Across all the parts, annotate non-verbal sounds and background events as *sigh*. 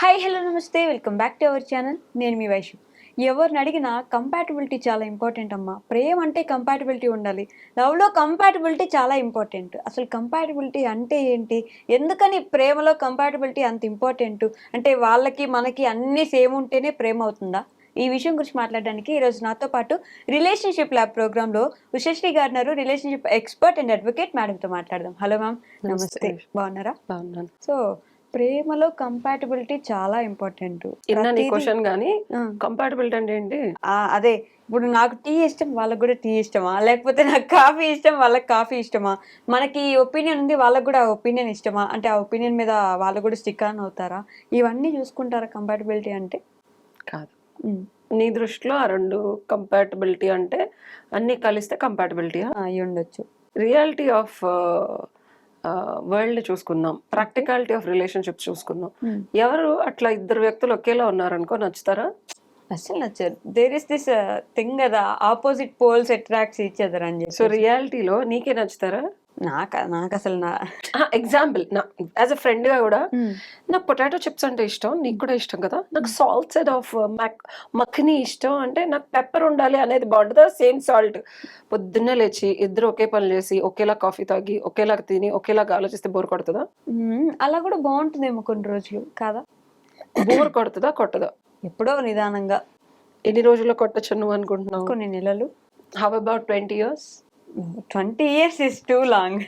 Hi hello నమస్తే. Welcome back to our channel నేను మీ వైషు. ఎవరిని అడిగినా కంపాటబిలిటీ చాలా ఇంపార్టెంట్ అమ్మా. ప్రేమ అంటే కంపాటబిలిటీ ఉండాలి. లవ్లో కంపాటబిలిటీ చాలా ఇంపార్టెంట్ అసలు కంపాటబిలిటీ అంటే ఏంటి? ఎందుకని ప్రేమలో కంపాటబిలిటీ అంత ఇంపార్టెంట్ అంటే వాళ్ళకి మనకి అన్నీ సేమ్ ఉంటేనే ప్రేమ అవుతుందా? ఈ విషయం గురించి మాట్లాడడానికి ఈరోజు నాతో పాటు రిలేషన్షిప్ ల్యాబ్ ప్రోగ్రాంలో ఉషశ్రీ గారు ఎక్స్పర్ట్ ఎక్స్పర్ట్ అండ్ అడ్వకేట్ మేడంతో మాట్లాడదాం. హలో మ్యామ్ నమస్తే. నమస్తే. బాగున్నారా? బాగున్నాను. సో ప్రేమలో కంపాటబిలిటీ చాలా ఇంపార్టెంట్ క్వశ్చన్ కానీ కంపాటబిలిటీ అంటే ఏంటి? అదే. ఇప్పుడు నాకు టీ ఇష్టం వాళ్ళకి కూడా టీ ఇష్టమా? లేకపోతే నాకు కాఫీ ఇష్టం వాళ్ళకి కాఫీ ఇష్టమా? మనకి ఒపీనియన్ ఉంది వాళ్ళకి కూడా ఒపీనియన్ ఇష్టమా? అంటే ఆ ఒపీనియన్ మీద వాళ్ళు కూడా స్టిక్ ఆన్ అవుతారా? ఇవన్నీ చూసుకుంటారా కంపాటబిలిటీ అంటే? కాదు. నీ దృష్టిలో ఆ రెండు కంపాటబిలిటీ అంటే అన్ని కలిస్తే కంపాటబిలిటీయా ఆ, అయి ఉండొచ్చు రియాలిటీ ఆఫ్ వరల్డ్ చూసుకుందాం. ప్రాక్టికాలిటీ ఆఫ్ రిలేషన్షిప్ చూసుకుందాం. ఎవరు అట్లా ఇద్దరు వ్యక్తులు ఒకేలా ఉన్నారనుకో నచ్చుతారా? అసలు నచ్చారు. దేర్ ఇస్ దిస్ థింగ్ కదా opposite poles attracts each other అని సో చెప్పి రియాలిటీలో నీకే నచ్చుతారా? నాకు నాకు అసలు నా ఎగ్జాంపుల్ నా యాజ్ అ ఫ్రెండ్గా కూడా. నాకు పొటాటో చిప్స్ అంటే ఇష్టం నీకు కూడా ఇష్టం కదా? నాకు సాల్ట్ సైడ్ ఆఫ్ మక్ మఖని ఇష్టం. అంటే నాకు పెప్పర్ ఉండాలి అనేది బాగుంటుందా. సేమ్ సాల్ట్ పొద్దున్నే లేచి ఇద్దరు ఒకే పని చేసి ఒకేలా కాఫీ తాగి ఒకేలా తిని ఒకేలాగా ఆలోచిస్తే బోర్ కొడుతుందా? అలా కూడా బాగుంటుందేమో కొన్ని రోజులు కాదా? బోర్ కొడుతుందా కొట్టదా? ఎప్పుడో నిదానంగా. ఎన్ని రోజుల్లో కొట్టచ్చు నువ్వు అనుకుంటున్నావు? కొన్ని నెలలు. How about twenty years twenty years is too long.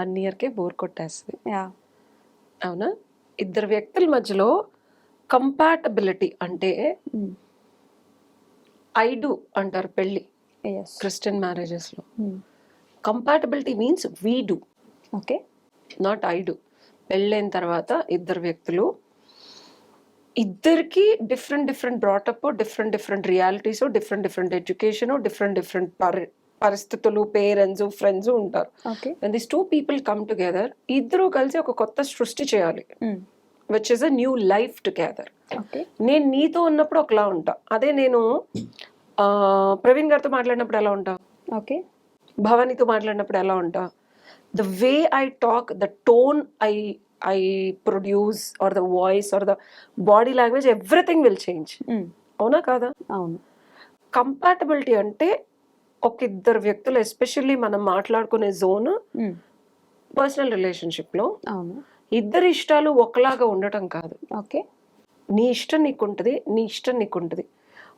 One ఇయర్కే bore కొట్టేస్తుంది. అవునా? ఇద్దరు వ్యక్తుల మధ్యలో కంపాటబిలిటీ అంటే ఐ డు అంటారు పెళ్ళి. Christian మ్యారేజెస్లో compatibility means we do okay not I do పెళ్ళైన తర్వాత ఇద్దరు వ్యక్తులు ఇద్దరికి different different brought up different different realities different different education different different పరి పరిస్థితులు పేరెంట్స్ ఫ్రెండ్స్ ఉంటారు. When this two people come together ఇద్దరు కలిసి ఒక కొత్త సృష్టి చేయాలి. Which is a new life together నేను నీతో ఉన్నప్పుడు ఒకలా ఉంటా. అదే నేను ప్రవీణ్ గారితో మాట్లాడినప్పుడు ఎలా ఉంటా? ఓకే. భవానీతో మాట్లాడినప్పుడు ఎలా ఉంటా? The way I talk the tone I I produce or the voice or the body language everything will change అవునా కాదా? అవును. కంపాటబిలిటీ అంటే ఒక ఇద్దరు వ్యక్తులు ఎస్పెషల్లీ మనం మాట్లాడుకునే జోన్. పర్సనల్ రిలేషన్షిప్లో ఇద్దరి ఇష్టాలు ఒకలాగా ఉండటం కాదు. ఓకే. నీ ఇష్టం నీకుంటుంది నీ ఇష్టం నీకుంటుంది.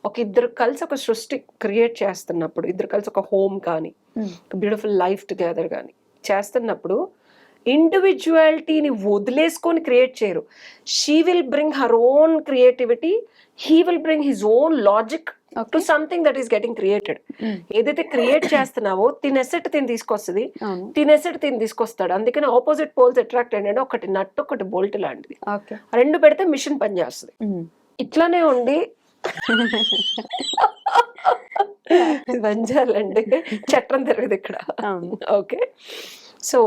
ఒక ఇద్దరు కలిసి ఒక సృష్టి క్రియేట్ చేస్తున్నప్పుడు ఇద్దరు కలిసి ఒక హోమ్ కానీ బ్యూటిఫుల్ లైఫ్ టుగెదర్ కానీ చేస్తున్నప్పుడు ఇండివిజువాలిటీని వదిలేసుకొని క్రియేట్ చేయరు. She will bring her own creativity he will bring his own logic to something that is getting created. ఏదైతే క్రియేట్ చేస్తున్నావో తిన ఎసెట్ తిని తీసుకొస్తుంది. అవును. తిన ఎసెట్ తిని తీసుకొస్తాడు. అందుకని ఆపోజిట్ పోల్స్ అట్రాక్ట్ ఏంటంటే ఒకటి నట్టు ఒకటి బోల్ట్ లాంటిది. రెండు పెడితే మిషన్ పనిచేస్తుంది ఇట్లానే ఉండి *laughs* వంజాలండి చట్టం తిరగదు ఇక్కడ. ఓకే సో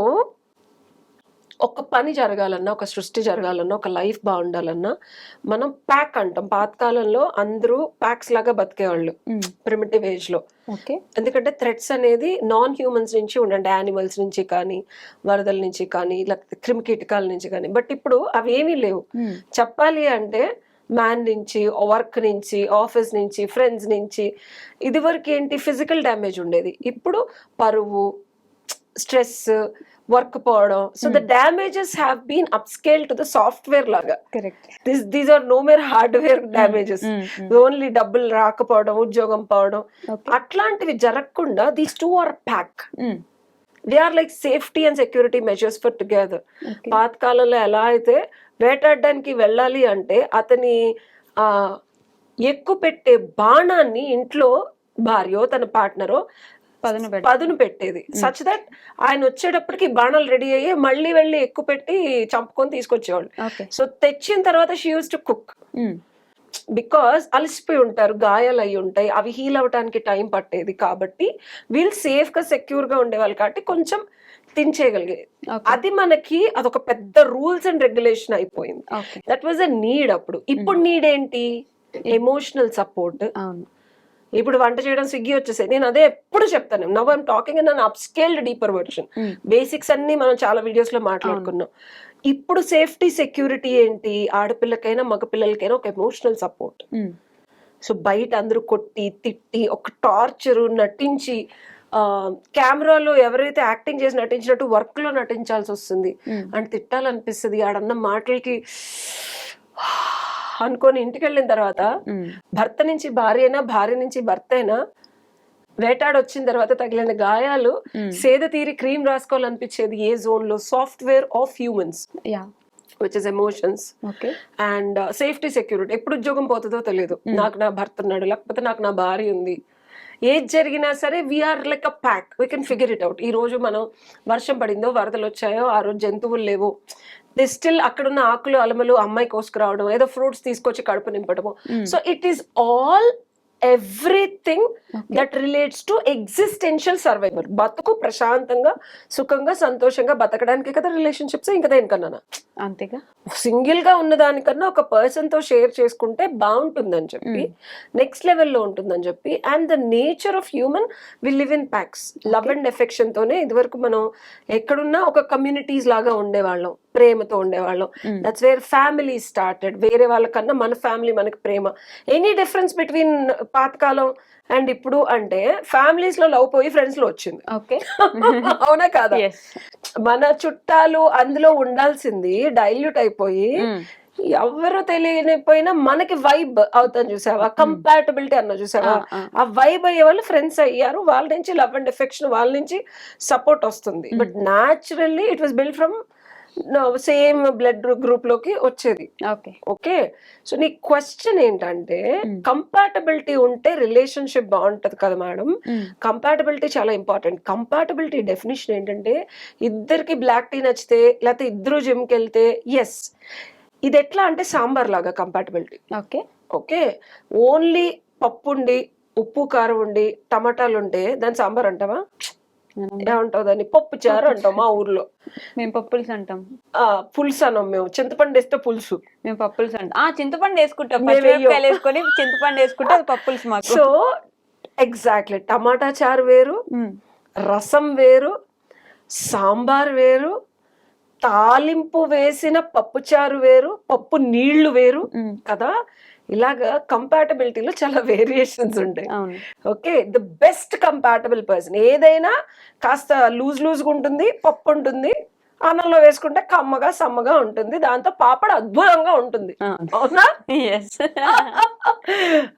ఒక పని జరగాలన్నా ఒక సృష్టి జరగాలన్నా ఒక లైఫ్ బాగుండాలన్నా మనం ప్యాక్ అంటాం. పాతకాలంలో అందరూ ప్యాక్స్ లాగా బతికేవాళ్ళు ప్రిమిటివ్ ఏజ్లో ఓకే. ఎందుకంటే థ్రెట్స్ అనేది నాన్ హ్యూమన్స్ నుంచి ఉండండి. యానిమల్స్ నుంచి కానీ వరదల నుంచి కానీ లేకపోతే క్రిమికీటకాల నుంచి కానీ. బట్ ఇప్పుడు అవి ఏమీ లేవు. చెప్పాలి అంటే మ్యాన్ నుంచి వర్క్ నుంచి ఆఫీస్ నుంచి ఫ్రెండ్స్ నుంచి ఇది వరకు ఏంటి? ఫిజికల్ డ్యామేజ్ ఉండేది. ఇప్పుడు పరువు స్ట్రెస్ వర్క్ పోవడం. So the damages have been upscale to the software లాగా. This these are no mere hardware damages only డబ్బులు రాకపోవడం ఉద్యోగం పోవడం. అట్లాంటివి జరగకుండా these two are pack they are like safety and security measures for together పాతకాలంలో ఎలా అయితే వేటాడడానికి వెళ్ళాలి అంటే అతని ఎక్కువ పెట్టే బాణాన్ని ఇంట్లో భార్యో తన పార్ట్నరో పదును పెట్టి పదును పెట్టేది. సచ్ దట్ ఆయన వచ్చేటప్పటికి బాణాలు రెడీ అయ్యి మళ్ళీ వెళ్ళి ఎక్కువ పెట్టి చంపుకొని తీసుకొచ్చేవాళ్ళు. సో తెచ్చిన తర్వాత she use to cook because అలసిపోయి ఉంటారు గాయాలు అయి ఉంటాయి అవి హీల్ అవ్వడానికి టైం పట్టేది కాబట్టి వీళ్ళు సేఫ్గా సెక్యూర్గా ఉండేవాళ్ళు కాబట్టి కొంచెం తినచేయగలిగేది. ఓకే. అది మనకి అదొక పెద్ద రూల్స్ అండ్ రెగ్యులేషన్ అయిపోయింది. దట్ వాజ్ అ నీడ్ అప్పుడు. ఇప్పుడు నీడ్ ఏంటి? ఎమోషనల్ సపోర్ట్ ఇప్పుడు వంట చేయడం స్విగ్గీ వచ్చేసాయి. నేను అదే ఎప్పుడు చెప్తాను. Now I'm talking on upscaled deeper version. Basics అన్ని మనం చాలా వీడియోస్లో మాట్లాడుకున్నాం. ఇప్పుడు సేఫ్టీ సెక్యూరిటీ ఏంటి? ఆడపిల్లకైనా మగపిల్లలకైనా ఒక ఎమోషనల్ సపోర్ట్ సో బయట అందరూ కొట్టి తిట్టి ఒక టార్చర్ నటించి కెమెరాలో ఎవరైతే యాక్టింగ్ చేసి నటించినట్టు వర్క్లో నటించాల్సి వస్తుంది. ఉమ్, అండ్ తిట్టాలనిపిస్తుంది. ఆడన్న మాటలకి అనుకొని ఇంటికి వెళ్ళిన తర్వాత భర్త నుంచి భార్య అయినా భార్య నుంచి భర్త అయినా వేటాడు వచ్చిన తర్వాత తగిలిన గాయాలు. సేద తీరి క్రీమ్ రాసుకోవాలనిపించేది ఏ జోన్లో software of humans. Which is emotions okay. And safety security. ఎప్పుడు ఉద్యోగం పోతుందో తెలియదు. నాకు నా భర్త ఉన్నాడు లేకపోతే నాకు నా భార్య ఉంది. ఏది జరిగినా సరే we are like a pack we can figure it out ఈ రోజు మనం వర్షం పడిందో వరదలు వచ్చాయో ఆ రోజు జంతువులు లేవు ది స్టిల్ అక్కడున్న ఆకులు అలమలు అమ్మాయి కోసుకురావడం ఏదో ఫ్రూట్స్ తీసుకొచ్చి కడుపు నింపడము. So it is all everything that relates to existential survival బతుకు ప్రశాంతంగా సుఖంగా సంతోషంగా బతకడానికి కదా రిలేషన్షిప్స్ ఇంకా దేనికన్నా. అంతేగా? సింగిల్గా ఉన్న దానికన్నా ఒక పర్సన్తో షేర్ చేసుకుంటే బాగుంటుందని చెప్పి నెక్స్ట్ లెవెల్లో ఉంటుందని చెప్పి and the nature of human will live in packs love and affection తోనే ఇదివరకు మనం ఎక్కడున్నా ఒక కమ్యూనిటీస్ లాగా ఉండేవాళ్ళం. ప్రేమతో ఉండేవాళ్ళం. దట్స్ వేర్ ఫ్యామిలీ స్టార్టెడ్ వేరే వాళ్ళకన్నా మన ఫ్యామిలీ మనకి ప్రేమ. ఎనీ డిఫరెన్స్ బిట్వీన్ పాతకాలం అండ్ ఇప్పుడు అంటే ఫ్యామిలీస్లో లవ్ పోయి ఫ్రెండ్స్లో వచ్చింది. ఓకే. *laughs* అవునా కాదా? మన చుట్టాలు అందులో ఉండాల్సింది డైల్యూట్ అయిపోయి. ఎవరు తెలియనిపోయినా మనకి వైబ్ అవుతాను చూసావా? కంపాటబిలిటీ అన్న చూసావా. ఆ వైబ్ అయ్యే వాళ్ళు ఫ్రెండ్స్ అయ్యారు. వాళ్ళ నుంచి లవ్ అండ్ ఎఫెక్షన్ వాళ్ళ నుంచి సపోర్ట్ వస్తుంది. But naturally it was build from same blood గ్రూప్లోకి వచ్చేది. ఓకే ఓకే సో నీ క్వశ్చన్ ఏంటంటే కంపాటబిలిటీ ఉంటే రిలేషన్షిప్ బాగుంటది కదా మేడం కంపాటబిలిటీ చాలా ఇంపార్టెంట్ కంపాటబిలిటీ డెఫినేషన్ ఏంటంటే ఇద్దరికి బ్లాక్ టీ నచ్చితే లేకపోతే ఇద్దరు జిమ్కి వెళ్తే ఎస్ ఇది ఎట్లా అంటే సాంబార్ లాగా కంపాటబిలిటీ ఓకే ఓకే ఓన్లీ పప్పు ఉండి ఉప్పు కారం ఉండి టమాటాలు ఉంటే దాని సాంబార్ అంటావా? ఏమంటావు దాన్ని పప్పు చారు అంటాం మా ఊర్లో. మేము పప్పుల్స్ అంటాం. ఆ పులుసు అన్నాం మేము. చింతపండు వేస్తే పులుసు. మేము పప్పుల్స్ అంటాం. ఆ చింతపండు వేసుకుంటాం. పచ్చిమిరపకాయలు వేసుకొని చింతపండు వేసుకుంటే అది పప్పుల్స్ మాకు. సో ఎగ్జాక్ట్లీ టమాటా చారు వేరు రసం వేరు సాంబార్ వేరు తాలింపు వేసిన పప్పు చారు వేరు పప్పు నీళ్ళు వేరు కదా? ఇలాగా కంపాటబిలిటీలో చాలా వేరియేషన్స్ ఉంటాయి. Okay the best compatible person ఏదైనా కాస్త లూజ్ లూజ్గా ఉంటుంది పప్పు ఉంటుంది అన్నంలో వేసుకుంటే కమ్మగా సమ్మగా ఉంటుంది. దాంతో పాపడ అద్భుతంగా ఉంటుంది. అవునా? ఎస్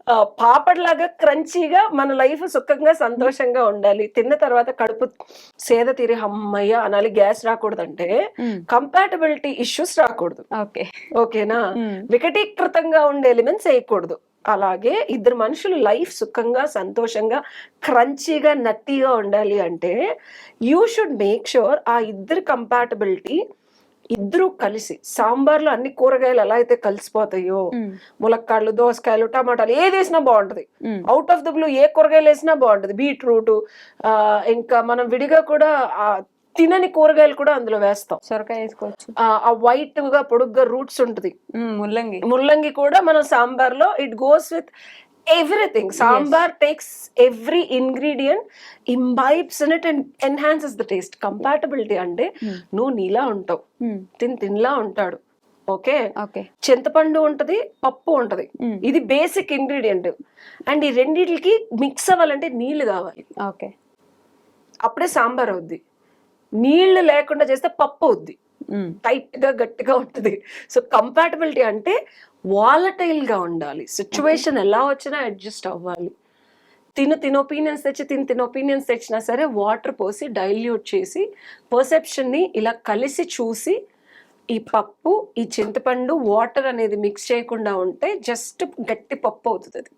ఆ, పాపడ్లాగా క్రంచీగా మన లైఫ్ సుఖంగా సంతోషంగా ఉండాలి. తిన్న తర్వాత కడుపు సేద తీరి అమ్మయ్య అనాలి గ్యాస్ రాకూడదంటే కంపాటబిలిటీ ఇష్యూస్ రాకూడదు. ఓకే. ఓకేనా? వికటీకృతంగా ఉండే ఎలిమెంట్స్ వేయకూడదు. అలాగే ఇద్దరు మనుషులు లైఫ్ సుఖంగా సంతోషంగా క్రంచీగా నట్టిగా ఉండాలి అంటే యూ షుడ్ మేక్ షూర్ ఆ ఇద్దరు కంపాటబిలిటీ ఇద్దరు కలిసి సాంబార్లో అన్ని కూరగాయలు ఎలా అయితే కలిసిపోతాయో ములక్కాళ్ళు దోసకాయలు టమాటాలు ఏది వేసినా బాగుంటది. అవుట్ ఆఫ్ ద బ్లూ ఏ కూరగాయలు వేసినా బాగుంటది. బీట్రూట్ ఇంకా మనం విడిగా కూడా ఆ తినని కూరగాయలు కూడా అందులో వేస్తాం. సొరకాయ వేసుకోవచ్చు. ఆ, వైట్గా పొడుగ్గా రూట్స్ ఉంటుంది. ముల్లంగి. ముల్లంగి కూడా మనం సాంబార్లో it goes with everything sambar takes every ingredient imbibes in it and enhances the taste compatibility అంటే నువ్వు నీలా ఉంటావు. తిని తినలా ఉంటాడు. ఓకే? ఓకే. చింతపండు ఉంటది పప్పు ఉంటది. ఇది బేసిక్ ఇంగ్రీడియంట్ అండ్ ఈ రెండిటికి మిక్స్ అవ్వాలంటే నీళ్ళు కావాలి. ఓకే. అప్పుడే సాంబార్ అవుద్ది. నీళ్ళు లేకుండా చేస్తే పప్పు అవుద్ది. ఉమ్, టైట్గా గట్టిగా ఉంటుంది. సో కంపాటబిలిటీ అంటే వాలటైల్గా ఉండాలి సిచ్యువేషన్ ఎలా వచ్చినా అడ్జస్ట్ అవ్వాలి. తిను తిన ఒపీనియన్స్ తెచ్చి తిని తిన ఒపీనియన్స్ తెచ్చినా సరే వాటర్ పోసి డైల్యూట్ చేసి పర్సెప్షన్ని ఇలా కలిసి చూసి ఈ పప్పు ఈ చింతపండు వాటర్ అనేది మిక్స్ చేయకుండా ఉంటే జస్ట్ గట్టి పప్పు అవుతుంది అది.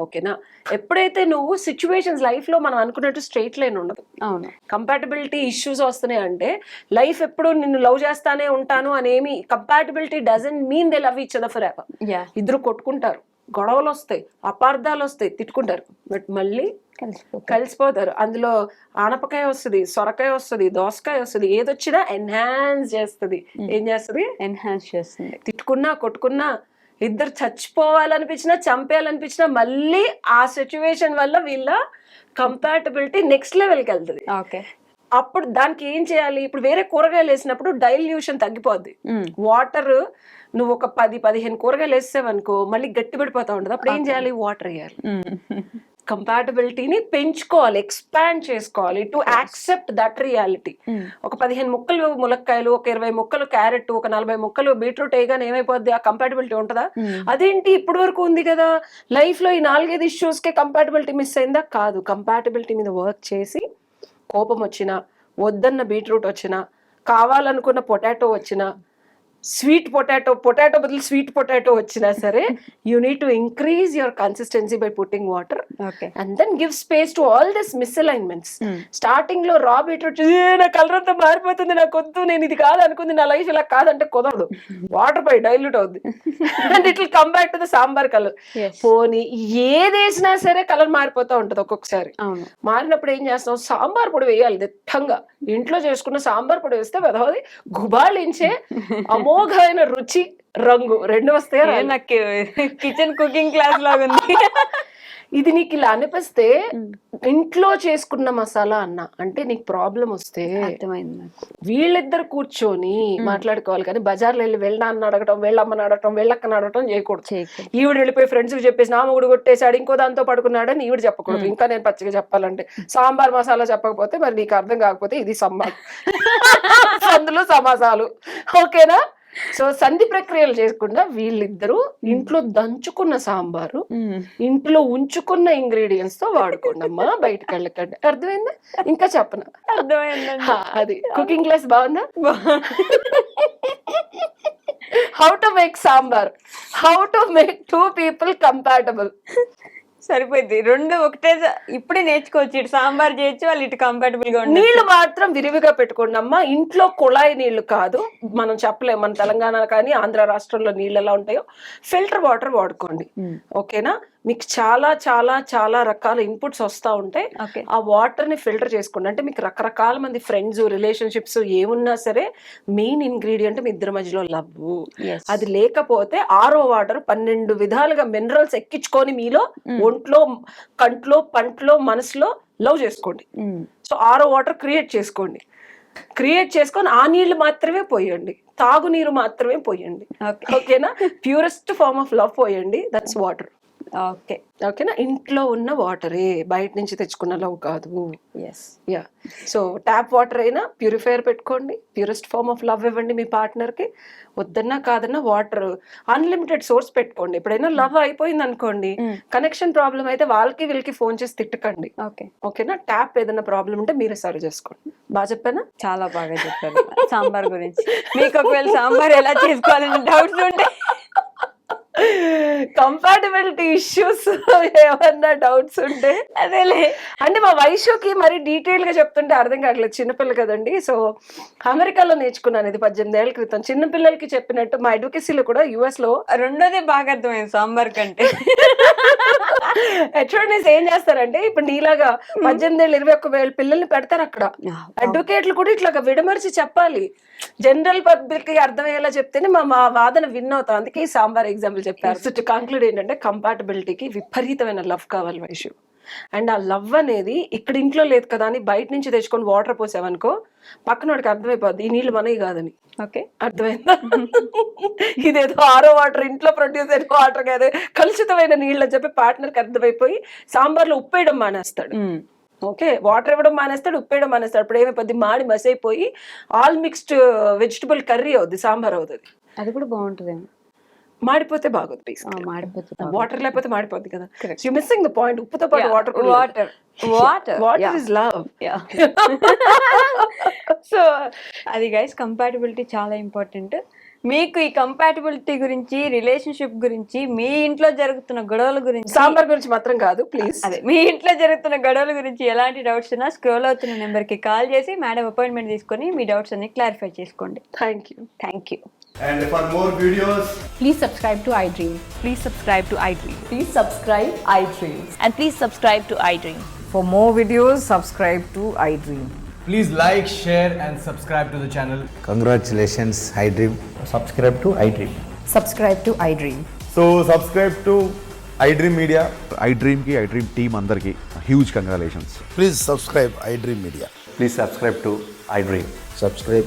ఓకేనా? ఎప్పుడైతే నువ్వు సిచ్యువేషన్స్ లైఫ్లో మనం అనుకున్నట్టు స్ట్రైట్ లైన్ ఉండదు. అవును. కంపాటబిలిటీ ఇష్యూస్ వస్తున్నాయి అంటే లైఫ్ ఎప్పుడు నిన్ను లవ్ చేస్తానే ఉంటాను అనేమి compatibility doesn't mean they love each other for ever yeah ఇద్దరు కొట్టుకుంటారు గొడవలు వస్తాయి అపార్థాలు వస్తాయి తిట్టుకుంటారు. బట్ మళ్ళీ కలిసిపో కలిసిపోతారు. అందులో ఆనపకాయ వస్తుంది సొరకాయ వస్తుంది దోసకాయ వస్తుంది ఏదొచ్చినా ఎన్హాన్స్ చేస్తుంది. ఏం చేస్తుంది? ఎన్హాన్స్ చేస్తుంది. తిట్టుకున్నా కొట్టుకున్నా ఇద్దరు చచ్చిపోవాలనిపించినా చంపేయాలనిపించినా మళ్ళీ ఆ సిచ్యువేషన్ వల్ల వీళ్ళ కంపాటబిలిటీ నెక్స్ట్ లెవెల్కి వెళ్తుంది. ఓకే. అప్పుడు దానికి ఏం చేయాలి? ఇప్పుడు వేరే కూరగాయలు వేసినప్పుడు డైల్యూషన్ తగ్గిపోద్ది. వాటర్ నువ్వు ఒక పది పదిహేను కూరగాయలు వేసావనుకో మళ్ళీ గట్టి పడిపోతా ఉంటుంది. అప్పుడు ఏం చేయాలి? వాటర్ వేయాలి. కంపాటబిలిటీని పెంచుకోవాలి ఎక్స్పాండ్ చేసుకోవాలి టు యాక్సెప్ట్ దట్ రియాలిటీ. ఒక పదిహేను ముక్కలు ములక్కాయలు ఒక ఇరవై ముక్కలు క్యారెట్ ఒక నలభై ముక్కలు బీట్రూట్ వేయగానే ఏమైపోద్ది? ఆ కంపాటబిలిటీ ఉంటుందా? మ్మ్. అదేంటి ఇప్పటి వరకు ఉంది కదా? లైఫ్లో ఈ నాలుగైదు ఇష్యూస్ కే కంపాటబిలిటీ మిస్ అయిందా? కాదు. కంపాటబిలిటీ మీద వర్క్ చేసి కోపం వచ్చినా వద్దన్న బీట్రూట్ వచ్చినా కావాలనుకున్న పొటాటో వచ్చినా స్వీట్ పొటాటో పొటాటో బదులు స్వీట్ పొటాటో వచ్చినా సరే you need to increase your consistency by putting water and then give space to all this misalignments. స్టార్టింగ్లో రా బీట్రూట్ నా కలర్ అంతా మారిపోతుంది నాకు వద్దు నేను ఇది కాదు అనుకుంది నా లైఫ్ ఇలా కాదంటే కుదరదు. వాటర్ పై డైల్యూట్ అవుద్ది. And it will come back to the sambar colour. పోనీ ఏది వేసినా సరే కలర్ మారిపోతా ఉంటది ఒక్కొక్కసారి. మారినప్పుడు ఏం చేస్తాం? సాంబార్ పొడి వేయాలి దిట్టంగా. ఇంట్లో చేసుకున్న సాంబార్ పొడి వేస్తే వెదవది గుబాళించే అమోఘమైన రుచి రంగు. రెండు వస్తే నాకు కిచెన్ కుకింగ్ క్లాస్ లాగా ఉంది. ఇది నీకు ఇలా అనిపిస్తే ఇంట్లో చేసుకున్న మసాలా అన్న అంటే నీకు ప్రాబ్లం వస్తే వీళ్ళిద్దరు కూర్చొని మాట్లాడుకోవాలి. కానీ బజార్లో వెళ్ళి వెళ్ళాన్ని అడగటం వెళ్ళమ్మని అడగటం వెళ్ళక్కని అడగటం చేయకూడదు. చేయకు ఈవిడ వెళ్ళిపోయి ఫ్రెండ్స్కి చెప్పేసి నా మొగుడు కొట్టేశాడు ఇంకో దాంతో పడుకున్నాడని ఈవిడ చెప్పకూడదు. ఇంకా నేను పచ్చిగా చెప్పాలంటే. సాంబార్ మసాలా చెప్పకపోతే మరి నీకు అర్థం కాకపోతే ఇది సంబార్ సందులో *laughs* సమాసాలు. ఓకేనా? సో సంధి ప్రక్రియలు చేయకుండా వీళ్ళిద్దరూ ఇంట్లో దంచుకున్న సాంబారు. ఇంట్లో ఉంచుకున్న ఇంగ్రీడియంట్స్తో వాడుకోండి అమ్మా బయటకు వెళ్ళకండి అర్థమైందా? ఇంకా చెప్పనా? అర్థమైందండి. హా, అది. కుకింగ్ క్లాస్ బాగుందా? How to make sambar. How to make two people compatible సరిపోయింది. రెండు ఒకటే ఇప్పుడే నేర్చుకోవచ్చు. ఇటు సాంబార్ చేయొచ్చు వాళ్ళు ఇటు కంఫర్టబుల్గా నీళ్ళు మాత్రం విరివిగా పెట్టుకోండి అమ్మా. ఇంట్లో కుళాయి నీళ్ళు కాదు. మనం చెప్పలేం. మన తెలంగాణ కానీ ఆంధ్ర రాష్ట్రంలో నీళ్ళు ఎలా ఉంటాయో. ఫిల్టర్ వాటర్ వాడుకోండి. ఓకేనా? మీకు చాలా చాలా చాలా రకాల ఇన్పుట్స్ వస్తూ ఉంటాయి ఆ వాటర్ని ఫిల్టర్ చేసుకోండి. అంటే మీకు రకరకాల మంది ఫ్రెండ్స్ రిలేషన్షిప్స్ ఏమున్నా సరే మెయిన్ ఇంగ్రీడియంట్ మీ ఇద్దరి మధ్యలో లవ్ అది లేకపోతే ఆరో వాటర్ పన్నెండు విధాలుగా మినరల్స్ ఎక్కించుకొని మీలో ఒంట్లో కంట్లో పంట్లో మనసులో లవ్ చేసుకోండి. సో ఆరో వాటర్ క్రియేట్ చేసుకోండి. క్రియేట్ చేసుకొని ఆ నీళ్ళు మాత్రమే పోయండి. తాగునీరు మాత్రమే పోయండి. ఓకే ఓకేనా ప్యూరెస్ట్ ఫార్మ్ ఆఫ్ లవ్ పోయండి. That's water okay. ఓకేనా? ఇంట్లో ఉన్న వాటరే బయట నుంచి తెచ్చుకున్న లవ్ కాదు. Yes yeah so tap water అయినా ప్యూరిఫైయర్ పెట్టుకోండి. ప్యూరెస్ట్ ఫార్మ్ ఆఫ్ లవ్ ఇవ్వండి మీ partner కి వద్దన్నా కాదన్నా వాటర్ అన్లిమిటెడ్ సోర్స్ పెట్టుకోండి. ఎప్పుడైనా లవ్ అయిపోయింది అనుకోండి. కనెక్షన్ ప్రాబ్లం అయితే వాళ్ళకి వీళ్ళకి ఫోన్ చేసి తిట్టకండి. ఓకే ఓకేనా? ట్యాప్ ఏదైనా ప్రాబ్లం ఉంటే మీరే సరి చేసుకోండి. బాగా చెప్పానా? చాలా బాగా చెప్పారు. సాంబార్ గురించి. మీకు ఒకవేళ సాంబార్ ఎలా చేసుకోవాలని డౌట్స్ ఉంటే కంపాటబిలిటీ ఇష్యూస్ *laughs* ఏమన్నా డౌట్స్ ఉంటే? అదేలే. అంటే మా వైశ్యకి మరి డీటెయిల్గా చెప్తుంటే అర్థం కావట్లేదు. చిన్నపిల్ల కదండి. సో అమెరికాలో నేర్చుకున్నాను ఇది పద్దెనిమిది ఏళ్ళ క్రితం. చిన్నపిల్లలకి చెప్పినట్టు మా ఎడ్యుకేసీలో కూడా యుఎస్లో రెండోదే బాగా అర్థమైంది సాంబార్ కంటే. అడ్వర్టైజ్ ఏం చేస్తారంటే ఇప్పుడు నీలాగా పద్దెనిమిది ఏళ్ళు ఇరవై ఒక్క వేల పిల్లల్ని పెడతారు అక్కడ. అడ్వకేట్లు కూడా ఇట్లా విడమర్చి చెప్పాలి. జనరల్ పబ్లిక్కి అర్థమయ్యేలా చెప్తేనే మా మా వాదన విన్ అవుతాం. అందుకే ఈ సాంబార్ ఎగ్జాంపుల్ చెప్పారు. సో టు కంక్లూడ్ ఏంటంటే కంపాటబిలిటీకి విపరీతమైన లవ్ కావాలి వైషు అండ్ ఆ లవ్ అనేది ఇక్కడ ఇంట్లో లేదు కదా అని బయట నుంచి తెచ్చుకొని వాటర్ పోసావనుకో పక్కన వాడికి అర్థమైపోద్ది ఈ నీళ్ళు మనవి కాదని. ఓకే అర్థమైందా? ఇదేదో ఆరో వాటర్ ఇంట్లో ప్రొడ్యూస్ అయిన వాటర్ కాదు కలుషితమైన నీళ్ళు అని చెప్పి పార్ట్నర్కి అర్థమైపోయి సాంబార్లో ఉప్పేయడం మానేస్తాడు. ఓకే వాటర్ ఇవ్వడం మానేస్తాడు ఉప్పేయడం మానేస్తాడు. అప్పుడు ఏమైపోద్ది? మాడి మసైపోయి ఆల్ మిక్స్డ్ వెజిటబుల్ కర్రీ అవుద్ది సాంబార్ అవుతుంది అది కూడా బాగుంటుందేమో. మాడిపోతే బాగుంది మాడిపోతుంది వాటర్ లేకపోతే మాడిపోద్ది కదా. యూ మిస్సింగ్ ద పాయింట్ ఉప్పుతో పాటు water water water water is love so అది గైస్ కంపాటబిలిటీ చాలా ఇంపార్టెంట్ మీకు ఈ కంపాటబిలిటీ గురించి రిలేషన్షిప్ గురించి మీ ఇంట్లో జరుగుతున్న గొడవల గురించి సాంబార్ గురించి మాత్రం కాదు ప్లీజ్ అదే మీ ఇంట్లో జరుగుతున్న గొడవల గురించి ఎలాంటి డౌట్స్ ఉన్నా స్క్రోల్ అవుతున్న నెంబర్కి కాల్ చేసి మేడం అపాయింట్మెంట్ తీసుకొని మీ డౌట్స్ అన్ని క్లారిఫై చేసుకోండి. Thank you thank you And for more videos, please subscribe to iDream. Please subscribe to iDream. Please subscribe iDreams. And please subscribe to iDream. For more videos, subscribe to iDream. Please like, share, and subscribe to the channel. Congratulations, iDream. Subscribe to iDream. Subscribe to iDream. So subscribe to iDream Media. iDream ki iDream team under ki huge congratulations. Please subscribe iDream Media. Please subscribe to iDream. Subscribe